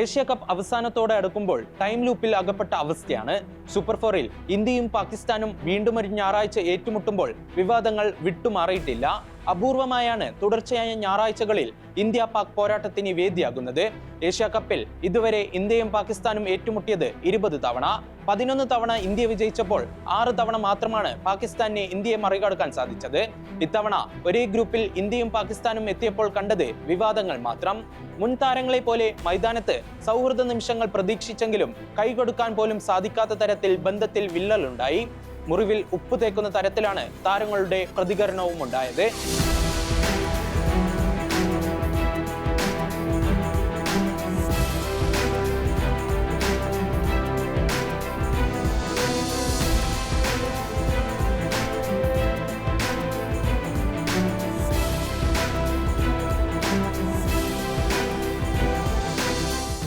Asia cup അവസാനത്തോടെ അടുക്കുമ്പോൾ time ലൂപ്പിൽ അകപ്പെട്ട അവസ്ഥയാണ് സൂപ്പർ ഫോറിൽ ഇന്ത്യയും പാകിസ്ഥാനും വീണ്ടും ഒരു ഞായറാഴ്ച ഏറ്റുമുട്ടുമ്പോൾ വിവാദങ്ങൾ വിട്ടുമാറിയിട്ടില്ല. അപൂർവമായാണ് തുടർച്ചയായ ഞായറാഴ്ചകളിൽ ഇന്ത്യ പാക് പോരാട്ടത്തിന് വേദിയാകുന്നത്. ഏഷ്യ കപ്പിൽ ഇതുവരെ ഇന്ത്യയും പാകിസ്ഥാനും ഏറ്റുമുട്ടിയത് ഇരുപത് തവണ. പതിനൊന്ന് തവണ ഇന്ത്യ വിജയിച്ചപ്പോൾ ആറ് തവണ മാത്രമാണ് പാകിസ്ഥാനെ ഇന്ത്യയെ മറികടക്കാൻ സാധിച്ചത്. ഇത്തവണ ഒരേ ഗ്രൂപ്പിൽ ഇന്ത്യയും പാകിസ്ഥാനും എത്തിയപ്പോൾ കണ്ടത് വിവാദങ്ങൾ മാത്രം. മുൻ താരങ്ങളെ പോലെ മൈതാനത്ത് സൗഹൃദ നിമിഷങ്ങൾ പ്രതീക്ഷിച്ചെങ്കിലും കൈകൊടുക്കാൻ പോലും സാധിക്കാത്ത തരത്തിൽ ബന്ധത്തിൽ വിള്ളലുണ്ടായി. മുറിവിൽ ഉപ്പ് തേക്കുന്ന തരത്തിലാണ് താരങ്ങളുടെ പ്രതികരണവും ഉണ്ടായത്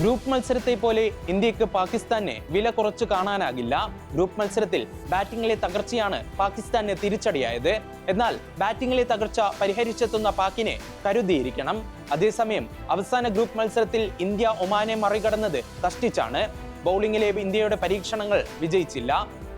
ഗ്രൂപ്പ് മത്സരത്തെ പോലെ ഇന്ത്യയ്ക്ക് പാകിസ്ഥാനെ വില കുറച്ച് കാണാനാകില്ല. ഗ്രൂപ്പ് മത്സരത്തിൽ ബാറ്റിംഗിലെ തകർച്ചയാണ് പാകിസ്ഥാനെ തിരിച്ചടിയായത്. എന്നാൽ ബാറ്റിംഗിലെ തകർച്ച പരിഹരിച്ചെത്തുന്ന പാക്കിനെ കരുതിയിരിക്കണം. അതേസമയം അവസാന ഗ്രൂപ്പ് മത്സരത്തിൽ ഇന്ത്യ ഒമാനെ മറികടന്നത് കഷ്ടിച്ചാണ്. ബൗളിംഗിലെ ഇന്ത്യയുടെ പരീക്ഷണങ്ങൾ വിജയിച്ചില്ല.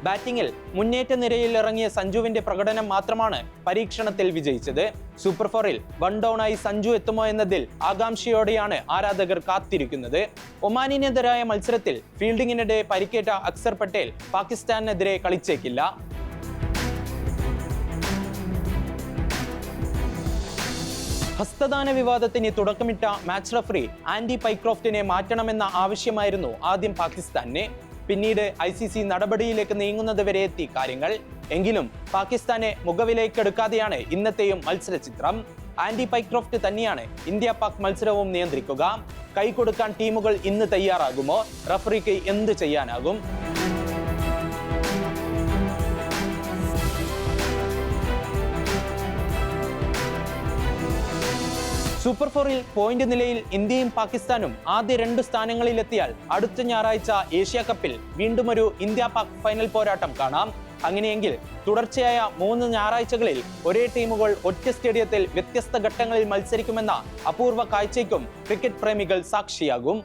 ബാറ്റിംഗിൽ മുന്നേറ്റ നിരയിൽ ഇറങ്ങിയ സഞ്ജുവിന്റെ പ്രകടനം മാത്രമാണ് പരീക്ഷണത്തിൽ വിജയിച്ചത്. സൂപ്പർ ഫോറിൽ വൺ ഡൗൺ ആയി സഞ്ജു എത്തുമോ എന്നതിൽ ആകാംക്ഷയോടെയാണ് ആരാധകർ കാത്തിരിക്കുന്നത്. ഒമാനിനെതിരായ മത്സരത്തിൽ ഫീൽഡിങ്ങിനിടെ പരിക്കേറ്റ അക്സർ പട്ടേൽ പാകിസ്ഥാനെതിരെ കളിച്ചേക്കില്ല. ഹസ്തദാന വിവാദത്തിന് തുടക്കമിട്ട മാച്ച് റഫറി ആന്റി പൈക്രോഫ്റ്റിനെ മാറ്റണമെന്ന ആവശ്യമായിരുന്നു ആദ്യം പാകിസ്ഥാനെ പിന്നീട് ഐ സി സി നടപടിയിലേക്ക് നീങ്ങുന്നത് വരെ എത്തി കാര്യങ്ങൾ. എങ്കിലും പാകിസ്ഥാനെ മുഖവിലേക്കെടുക്കാതെയാണ് ഇന്നത്തെയും മത്സര ചിത്രം. ആന്റി പൈക്രോഫ്റ്റ് തന്നെയാണ് ഇന്ത്യ പാക് മത്സരവും നിയന്ത്രിക്കുക. കൈ കൊടുക്കാൻ ടീമുകൾ ഇന്ന് തയ്യാറാകുമോ? റഫറിക്ക് എന്ത് ചെയ്യാനാകും? സൂപ്പർ ഫോറിൽ പോയിന്റ് നിലയിൽ ഇന്ത്യയും പാകിസ്ഥാനും ആദ്യ രണ്ട് സ്ഥാനങ്ങളിലെത്തിയാൽ അടുത്ത ഞായറാഴ്ച ഏഷ്യ കപ്പിൽ വീണ്ടും ഒരു ഇന്ത്യ പാക് ഫൈനൽ പോരാട്ടം കാണാം. അങ്ങനെയെങ്കിൽ തുടർച്ചയായ മൂന്ന് ഞായറാഴ്ചകളിൽ ഒരേ ടീമുകൾ ഒറ്റ സ്റ്റേഡിയത്തിൽ വ്യത്യസ്ത ഘട്ടങ്ങളിൽ മത്സരിക്കുമെന്ന അപൂർവ കാഴ്ചയ്ക്കും ക്രിക്കറ്റ് പ്രേമികൾ സാക്ഷിയാകും.